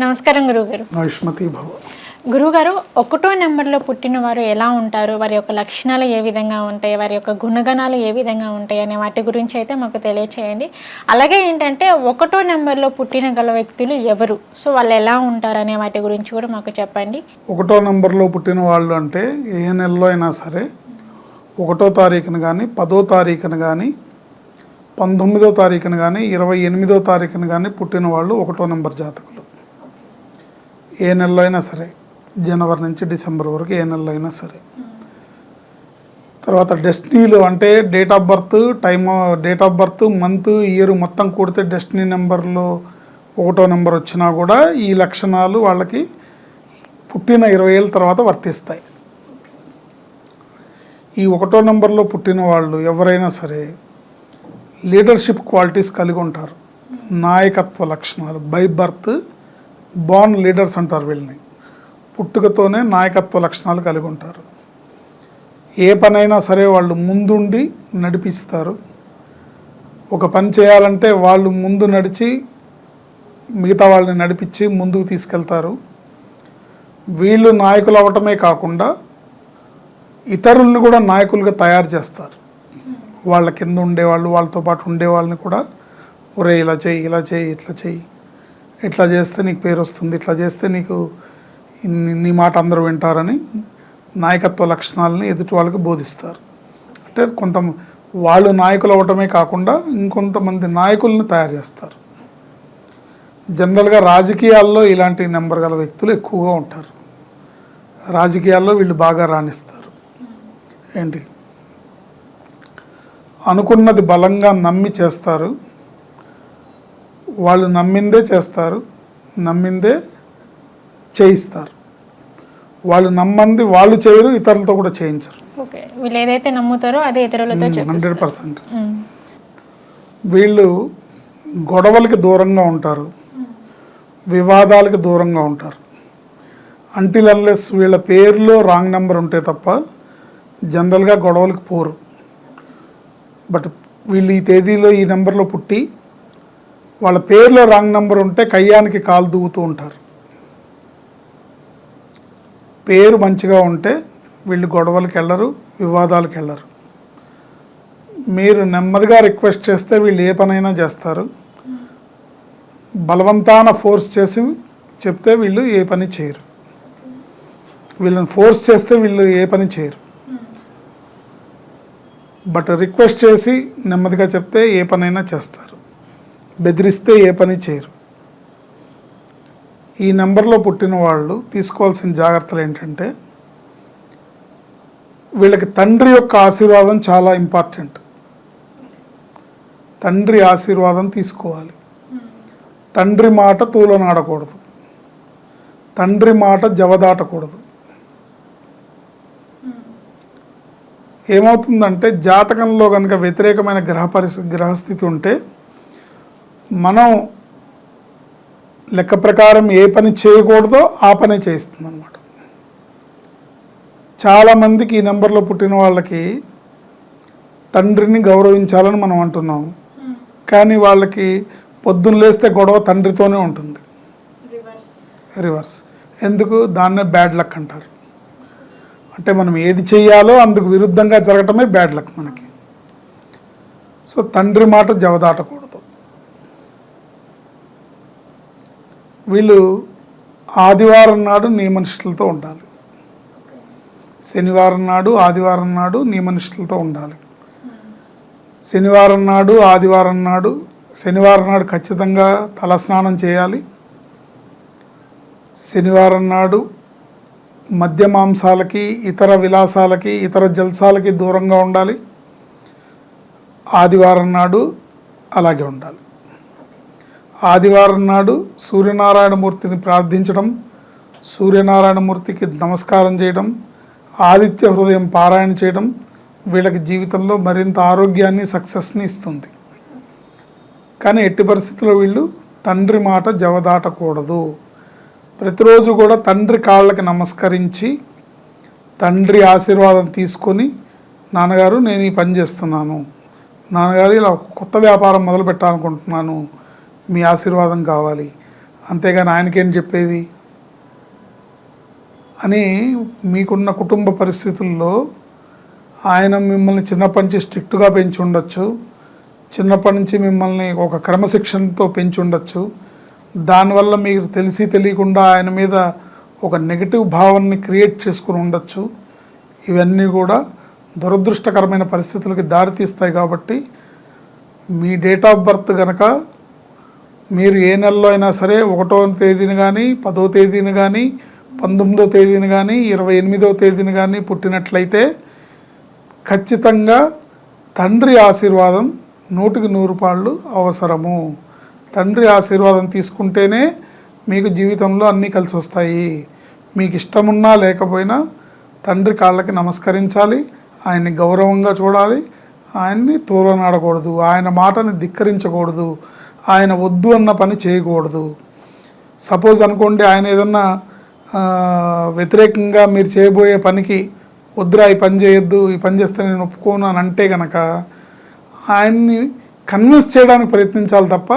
నమస్కారం గురువుగారు. ఆయుష్మతి భవ. గురువుగారు ఒకటో నెంబర్లో పుట్టిన వారు ఎలా ఉంటారు? వారి యొక్క లక్షణాలు ఏ విధంగా ఉంటాయి? వారి యొక్క గుణగణాలు ఏ విధంగా ఉంటాయి? అనే వాటి గురించి అయితే మాకు తెలియచేయండి. అలాగే ఏంటంటే ఒకటో నెంబర్లో పుట్టిన గల వ్యక్తులు ఎవరు? సో వాళ్ళు ఎలా ఉంటారు? అనే వాటి గురించి కూడా మాకు చెప్పండి. ఒకటో నెంబర్లో పుట్టిన వాళ్ళు అంటే ఏ నెలలో అయినా సరే ఒకటో తారీఖున కానీ పదో తారీఖున కానీ పంతొమ్మిదో తారీఖున కానీ ఇరవై ఎనిమిదో తారీఖున కానీ పుట్టిన వాళ్ళు ఒకటో నెంబర్ జాతకులు. ఏ నెలలో అయినా సరే జనవరి నుంచి డిసెంబర్ వరకు ఏ నెలలో అయినా సరే. తర్వాత డెస్టినీలు అంటే date of birth time date of birth month year మొత్తం కూడితే డెస్టినీ నెంబర్లో ఒకటో నెంబర్ వచ్చినా కూడా ఈ లక్షణాలు వాళ్ళకి పుట్టిన ఇరవై ఏళ్ళ తర్వాత వర్తిస్తాయి. ఈ ఒకటో నెంబర్లో పుట్టిన వాళ్ళు ఎవరైనా సరే లీడర్షిప్ క్వాలిటీస్ కలిగి ఉంటారు. నాయకత్వ లక్షణాలు బై బర్త్ బార్న్ లీడర్స్ అంటారు వీళ్ళని. పుట్టుకతోనే నాయకత్వ లక్షణాలు కలిగి ఉంటారు. ఏ పనైనా సరే వాళ్ళు ముందుండి నడిపిస్తారు. ఒక పని చేయాలంటే వాళ్ళు ముందు నడిచి మిగతా వాళ్ళని నడిపించి ముందుకు తీసుకెళ్తారు. వీళ్ళు నాయకులు అవటమే కాకుండా ఇతరులను కూడా నాయకులుగా తయారు చేస్తారు. వాళ్ళ కింద ఉండేవాళ్ళు వాళ్ళతో పాటు ఉండేవాళ్ళని కూడా ఒరే ఇలా చేయి ఇలా చేయి ఇట్లా చేయి. ఇట్లా చేస్తే నీకు పేరు వస్తుంది ఇట్లా చేస్తే నీకు నీ- మాట అందరూ వింటారని నాయకత్వ లక్షణాలని ఎదుటి వాళ్ళకి బోధిస్తారు. అంటే కొంత వాళ్ళు నాయకులు అవటమే కాకుండా ఇంకొంతమంది నాయకుల్ని తయారు చేస్తారు. జనరల్గా రాజకీయాల్లో ఇలాంటి నెంబర్ గల వ్యక్తులు ఎక్కువగా ఉంటారు. రాజకీయాల్లో వీళ్ళు బాగా రాణిస్తారు. ఏంటి? అనుకున్నది బలంగా నమ్మి చేస్తారు. వాళ్ళు నమ్మిందే చేస్తారు నమ్మిందే చేయిస్తారు. వాళ్ళు నమ్మంది వాళ్ళు చేయరు ఇతరులతో కూడా చేయించరు. వీళ్ళు ఏదైతే నమ్ముతారో అదే ఇతరులతో హండ్రెడ్ పర్సెంట్. వీళ్ళు గొడవలకి దూరంగా ఉంటారు వివాదాలకు దూరంగా ఉంటారు. అంటిల్ అన్లెస్ వీళ్ళ పేరులో రాంగ్ నెంబర్ ఉంటే తప్ప జనరల్గా గొడవలకు పోరు. బట్ వీళ్ళు ఈ తేదీలో ఈ నెంబర్లో పుట్టి వాళ్ళ పేర్లో రాంగ్ నెంబర్ ఉంటే కయ్యానికి కాలు దూవుతూ ఉంటారు. పేరు మంచిగా ఉంటే వీళ్ళు గొడవలకు వెళ్ళరు వివాదాలకు వెళ్ళరు. మీరు నెమ్మదిగా రిక్వెస్ట్ చేస్తే వీళ్ళు ఏ పనైనా చేస్తారు. బలవంతాన ఫోర్స్ చేసి చెప్తే వీళ్ళు ఏ పని చేయరు. వీళ్ళని ఫోర్స్ చేస్తే వీళ్ళు ఏ పని చేయరు. బట్ రిక్వెస్ట్ చేసి నెమ్మదిగా చెప్తే ఏ పనైనా చేస్తారు. బెదిరిస్తే ఏ పని చేయరు. ఈ నెంబర్లో పుట్టిన వాళ్ళు తీసుకోవాల్సిన జాగ్రత్తలు ఏంటంటే వీళ్ళకి తండ్రి యొక్క ఆశీర్వాదం చాలా ఇంపార్టెంట్. తండ్రి ఆశీర్వాదం తీసుకోవాలి. తండ్రి మాట తూలనాడకూడదు. తండ్రి మాట జవదాటకూడదు. ఏమవుతుందంటే జాతకంలో కనుక వ్యతిరేకమైన గ్రహ పరిస్థితి గ్రహస్థితి ఉంటే మనం లెక్క ప్రకారం ఏ పని చేయకూడదో ఆ పని చేస్తుంది అనమాట చాలామందికి ఈ నెంబర్లో పుట్టిన వాళ్ళకి తండ్రిని గౌరవించాలని మనం అంటున్నాం. కానీ వాళ్ళకి పొద్దున్న లేస్తే గొడవ తండ్రితోనే ఉంటుంది. రివర్స్ ఎందుకు? దాన్నే బ్యాడ్ లక్ అంటారు. అంటే మనం ఏది చెయ్యాలో అందుకు విరుద్ధంగా జరగటమే బ్యాడ్ లక్ మనకి. సో తండ్రి మాట జవదాటకూడదు. వీళ్ళు ఆదివారం నాడు నియమనిష్ఠులతో ఉండాలి. శనివారం నాడు ఆదివారం నాడు నియమనిష్ఠులతో ఉండాలి. శనివారం నాడు ఆదివారం నాడు శనివారం నాడు ఖచ్చితంగా తలస్నానం చేయాలి. శనివారం నాడు మద్య మాంసాలకి ఇతర విలాసాలకి ఇతర జల్సాలకి దూరంగా ఉండాలి. ఆదివారం నాడు అలాగే ఉండాలి. ఆదివారం నాడు సూర్యనారాయణమూర్తిని ప్రార్థించడం సూర్యనారాయణమూర్తికి నమస్కారం చేయడం ఆదిత్య హృదయం పారాయణ చేయడం వీళ్ళకి జీవితంలో మరింత ఆరోగ్యాన్ని సక్సెస్ని ఇస్తుంది. కానీ ఎట్టి పరిస్థితుల్లో వీళ్ళు తండ్రి మాట జవదాటకూడదు. ప్రతిరోజు కూడా తండ్రి కాళ్ళకి నమస్కరించి తండ్రి ఆశీర్వాదం తీసుకొని నాన్నగారు నేను ఈ పని చేస్తున్నాను. నాన్నగారు ఇలా కొత్త వ్యాపారం మొదలు పెట్టాలనుకుంటున్నాను మీ ఆశీర్వాదం కావాలి. అంతేగాని ఆయనకేం చెప్పేది? అని మీకున్న కుటుంబ పరిస్థితుల్లో ఆయన మిమ్మల్ని చిన్నప్పటి నుంచి స్ట్రిక్ట్గా పెంచి ఉండొచ్చు చిన్నప్పటి నుంచి మిమ్మల్ని ఒక క్రమశిక్షణతో పెంచి ఉండొచ్చు దానివల్ల మీరు తెలిసి తెలియకుండా ఆయన మీద ఒక నెగిటివ్ భావాన్ని క్రియేట్ చేసుకుని ఉండొచ్చు. ఇవన్నీ కూడా దురదృష్టకరమైన పరిస్థితులకి దారితీస్తాయి కాబట్టి మీ డేట్ ఆఫ్ బర్త్ కనుక మీరు ఏ నెలలో అయినా సరే ఒకటో తేదీని కానీ పదో తేదీని కానీ పంతొమ్మిదో తేదీని కానీ ఇరవై ఎనిమిదో తేదీని కానీ పుట్టినట్లయితే ఖచ్చితంగా తండ్రి ఆశీర్వాదం నూటికి నూరు పాళ్ళు అవసరము. తండ్రి ఆశీర్వాదం తీసుకుంటేనే మీకు జీవితంలో అన్నీ కలిసి వస్తాయి. మీకు ఇష్టమున్నా లేకపోయినా తండ్రి కాళ్ళకి నమస్కరించాలి ఆయన్ని గౌరవంగా చూడాలి ఆయన్ని తోలనాడకూడదు ఆయన మాటని ధిక్కరించకూడదు. ఆయన వద్దు అన్న పని చేయకూడదు. సపోజ్ అనుకోండి ఆయన ఏదన్నా వ్యతిరేకంగా మీరు చేయబోయే పనికి వద్దురా ఈ పని చేయొద్దు ఈ పని చేస్తే నేను ఒప్పుకోను అని అంటే కనుక ఆయన్ని కన్విన్స్ చేయడానికి ప్రయత్నించాలి తప్ప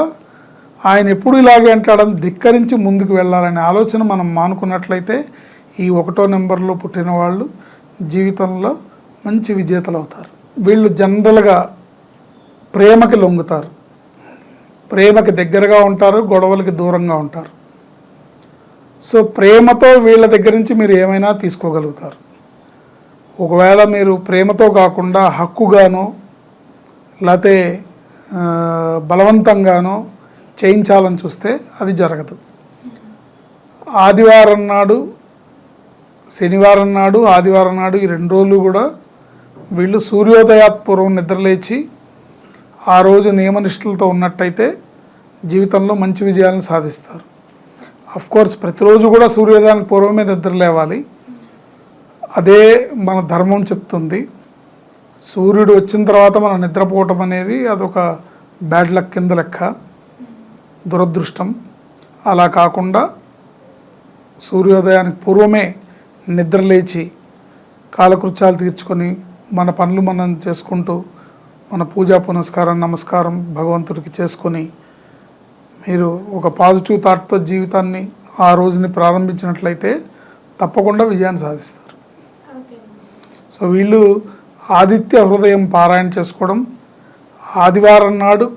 ఆయన ఎప్పుడు ఇలాగే అంటాడని ధిక్కరించి ముందుకు వెళ్ళాలనే ఆలోచన మనం మానుకున్నట్లయితే ఈ ఒకటో నెంబర్లో పుట్టిన వాళ్ళు జీవితంలో మంచి విజేతలు అవుతారు. వీళ్ళు జనరల్గా ప్రేమకి లొంగుతారు. ప్రేమకి దగ్గరగా ఉంటారు గొడవలకి దూరంగా ఉంటారు. సో ప్రేమతో వీళ్ళ దగ్గర నుంచి మీరు ఏమైనా తీసుకోగలుగుతారు. ఒకవేళ మీరు ప్రేమతో కాకుండా హక్కుగానో లేకపోతే బలవంతంగానో చేయించాలని చూస్తే అది జరగదు. ఆదివారం నాడు శనివారం నాడు ఆదివారం నాడు ఈ రెండు రోజులు కూడా వీళ్ళు సూర్యోదయాత్పూర్వం నిద్రలేచి ఆ రోజు నియమనిష్టలతో ఉన్నట్టయితే జీవితంలో మంచి విజయాలను సాధిస్తారు. అఫ్ కోర్స్ ప్రతిరోజు కూడా సూర్యోదయానికి పూర్వమే నిద్ర లేవాలి. అదే మన ధర్మం చెప్తుంది. సూర్యుడు వచ్చిన తర్వాత మనం నిద్రపోవటం అనేది అదొక బ్యాడ్ లక్ కింద లెక్క దురదృష్టం. అలా కాకుండా సూర్యోదయానికి పూర్వమే నిద్ర లేచి కాలకృత్యాలు తీర్చుకొని మన పనులు మనం చేసుకుంటూ మన పూజా పునస్కారం నమస్కారం భగవంతుడికి చేసుకొని మీరు ఒక పాజిటివ్ థాట్తో జీవితాన్ని ఆ రోజుని ప్రారంభించినట్లయితే తప్పకుండా విజయాన్ని సాధిస్తారు. సో వీళ్ళు ఆదిత్య హృదయం పారాయణ చేసుకోవడం ఆదివారం నాడు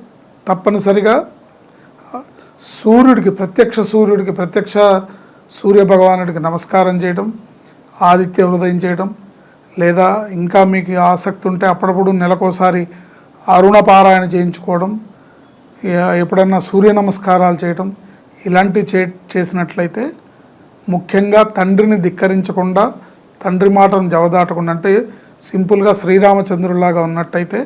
తప్పనిసరిగా సూర్యుడికి ప్రత్యక్ష సూర్యుడికి ప్రత్యక్ష సూర్య భగవానుడికి నమస్కారం చేయడం ఆదిత్య హృదయం చేయడం లేదా ఇంకా మీకు ఆసక్తి ఉంటే అప్పుడప్పుడు నెలకోసారి అరుణ పారాయణ చేయించుకోవడం ఎప్పుడన్నా సూర్య నమస్కారాలు చేయడం ఇలాంటివి చే చేసినట్లయితే ముఖ్యంగా తండ్రిని ధిక్కరించకుండా తండ్రి మాటను జవదాటకుండా అంటే సింపుల్గా శ్రీరామచంద్రులాగా ఉన్నట్టయితే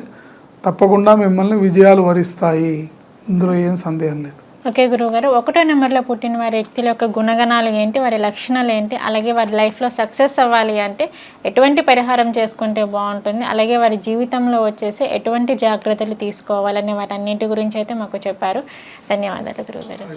తప్పకుండా మిమ్మల్ని విజయాలు వరిస్తాయి. ఇందులో ఏం సందేహం లేదు. ఓకే గురువుగారు. ఒకటో నెంబర్లో పుట్టిన వారి వ్యక్తుల యొక్క గుణగణాలు ఏంటి? వారి లక్షణాలు ఏంటి? అలాగే వారి లైఫ్లో సక్సెస్ అవ్వాలి అంటే ఎటువంటి పరిహారం చేసుకుంటే బాగుంటుంది? అలాగే వారి జీవితంలో వచ్చేసి ఎటువంటి జాగ్రత్తలు తీసుకోవాలనే వాటన్నింటి గురించి అయితే మాకు చెప్పారు. ధన్యవాదాలు గురువుగారు.